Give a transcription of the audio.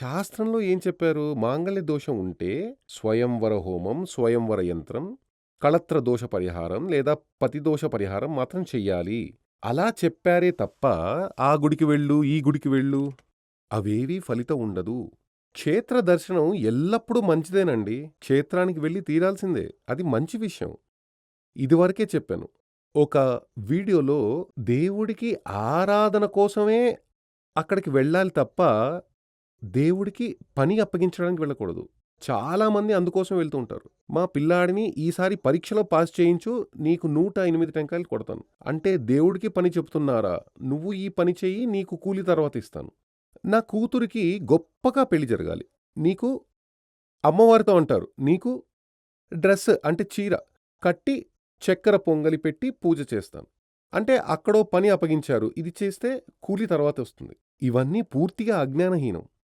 శాస్త్రంలో ఏం చెప్పారు? మాంగళ్య దోషం ఉంటే స్వయంవర హోమం, స్వయంవర యంత్రం, కళత్ర దోష పరిహారం లేదా పతిదోష పరిహారం మాత్రం చెయ్యాలి. అలా చెప్పారే తప్ప ఆ గుడికి వెళ్ళు, ఈ గుడికి వెళ్ళు అవేవీ ఫలితం ఉండదు. క్షేత్ర దర్శనం ఎల్లప్పుడూ మంచిదేనండి. క్షేత్రానికి వెళ్ళి తీరాల్సిందే. అది మంచి విషయం. ఇదివరకే చెప్పాను. ఒక వీడియోలో దేవుడికి ఆరాధన కోసమే అక్కడికి వెళ్ళాలి తప్ప, దేవుడికి పని అప్పగించడానికి వెళ్ళకూడదు. చాలామంది అందుకోసం వెళ్తూ ఉంటారు. మా పిల్లాడిని ఈసారి పరీక్షలో పాస్ చేయించు, నీకు 108 టెంకాయలు కొడతాను. అంటే దేవుడికి పని చెప్తున్నారా? నువ్వు ఈ పని చెయ్యి, నీకు కూలి తర్వాత ఇస్తాను. నా కూతురికి గొప్పగా పెళ్ళి జరగాలి. నీకు అమ్మవారితో అంటారు. నీకు డ్రెస్ అంటే చీర కట్టి చక్కెర పొంగలి పెట్టి పూజ చేస్తాను. అంటే అక్కడో పని అప్పగించారు. ఇది చేస్తే కూలి తర్వాత వస్తుంది. ఇవన్నీ పూర్తిగా అజ్ఞానహీనం.